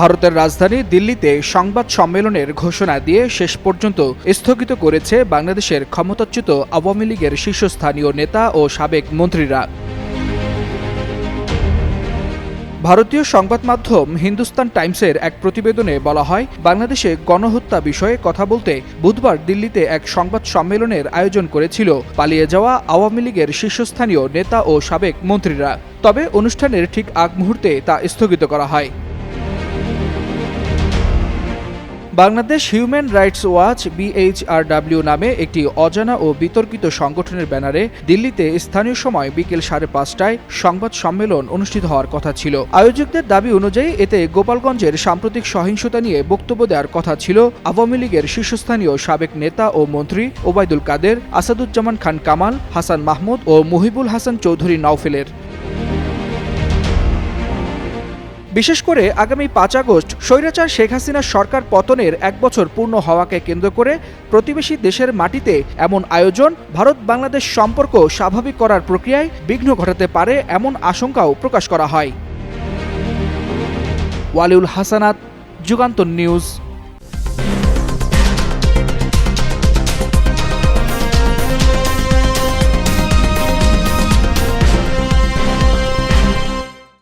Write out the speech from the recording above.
ভারতের রাজধানী দিল্লিতে সংবাদ সম্মেলনের ঘোষণা দিয়ে শেষ পর্যন্ত স্থগিত করেছে বাংলাদেশের ক্ষমতাচ্যুত আওয়ামী লীগের শীর্ষস্থানীয় নেতা ও সাবেক মন্ত্রীরা। ভারতীয় সংবাদ মাধ্যম হিন্দুস্তান টাইমসের এক প্রতিবেদনে বলা হয়, বাংলাদেশে গণহত্যা বিষয়ে কথা বলতে বুধবার দিল্লিতে এক সংবাদ সম্মেলনের আয়োজন করেছিল। পালিয়ে যাওয়া আওয়ামী লীগের শীর্ষস্থানীয় নেতা ও সাবেক মন্ত্রীরা। তবে অনুষ্ঠানের ঠিক আগ মুহূর্তে তা স্থগিত করা হয়। Bangladesh human rights watch BHRW নামে একটি অজানা ও বিতর্কিত সংগঠনের ব্যানারে দিল্লিতে স্থানীয় সময় বিকেল সাড়ে পাঁচটায় সংবাদ সম্মেলন অনুষ্ঠিত হওয়ার কথা ছিল। আয়োজকদের দাবি অনুযায়ী এতে গোপালগঞ্জের সাম্প্রতিক সহিংসতা নিয়ে বক্তব্য দেওয়ার কথা ছিল। আওয়ামী লীগের শীর্ষস্থানীয় সাবেক নেতা ও মন্ত্রী ওবায়দুল কাদের, আসাদুজ্জামান খান কামাল, হাসান মাহমুদ ও মুহিবুল হাসান চৌধুরী নওফেলের। বিশেষ করে আগামী পাঁচ আগস্ট স্বৈরাচার শেখ হাসিনার সরকার পতনের এক বছর পূর্ণ হওয়াকে কেন্দ্র করে প্রতিবেশী দেশের মাটিতে এমন আয়োজন ভারত বাংলাদেশ সম্পর্ক স্বাভাবিক করার প্রক্রিয়ায় বিঘ্ন ঘটাতে পারে এমন আশঙ্কাও প্রকাশ করা হয়। ওয়ালিউল হাসানাত, যুগান্তর নিউজ।